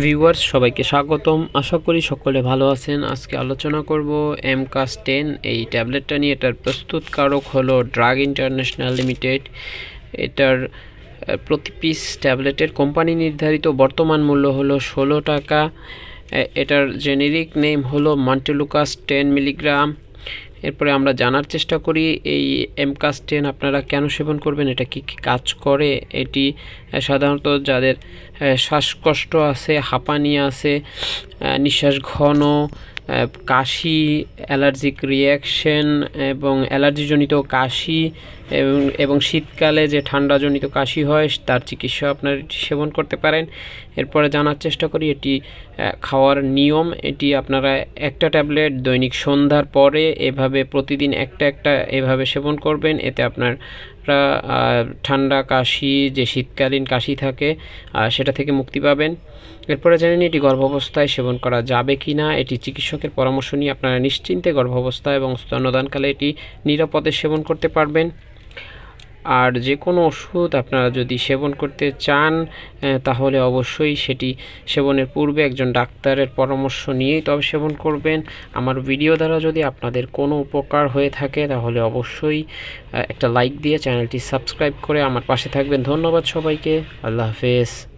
Viewers, সবাইকে স্বাগতম। আশা করি সকলে ভালো আছেন। আজকে আলোচনা করব এম কাস টেন, এই ট্যাবলেটটা নিয়ে। এটার প্রস্তুতকারক হলো ড্রাগ ইন্টারন্যাশনাল লিমিটেড। এটার প্রতি পিস ট্যাবলেটের কোম্পানি নির্ধারিত বর্তমান মূল্য হলো ষোলো টাকা। এটার জেনেরিক নেম হলো মান্টেলুকাস টেন মিলিগ্রাম। এরপরে আমরা জানার চেষ্টা করি, এই এমকাস টেন আপনারা কেন সেবন করবেন? এটা কি কি কাজ করে? এটি সাধারণত যাদের শ্বাসকষ্ট আছে, হাঁপানি আছে নিঃশ্বাস ঘন কাশি, অ্যালার্জিক রিয়াকশন এবং অ্যালার্জিজনিত কাশি এবং এবং শীতকালে যে ঠান্ডাজনিত কাশি হয়, তার চিকিৎসা আপনার সেবন করতে পারেন। এরপরে জানার চেষ্টা করি, এটি খাওয়ার নিয়ম, এটি আপনারা একটা ট্যাবলেট দৈনিক সন্ধ্যার পরে এভাবে প্রতিদিন একটা একটা এভাবে সেবন করবেন। এতে আপনার আহ, ঠান্ডা কাশি যে শীতকালীন কাশি থাকে সেটা থেকে মুক্তি পাবেন। এরপরে জানেন এটি গর্ভাবস্থায় সেবন করা যাবে কি না। এটি চিকিৎসকের পরামর্শ নিয়ে আপনারা নিশ্চিন্তে গর্ভাবস্থা এবং স্তন্যদানকালে এটি নিরাপদে সেবন করতে পারবেন। আর যে কোনো ওষুধ আপনারা যদি সেবন করতে চান তাহলে অবশ্যই সেটি সেবনের পূর্বে একজন ডাক্তারের পরামর্শ নিয়েই তবে সেবন করবেন। আমার ভিডিও দ্বারা যদি আপনাদের কোনো উপকার হয়ে থাকে, তাহলে অবশ্যই একটা লাইক দিয়ে চ্যানেলটি সাবস্ক্রাইব করে আমার পাশে থাকবেন। ধন্যবাদ সবাইকে। আল্লাহ হাফেজ।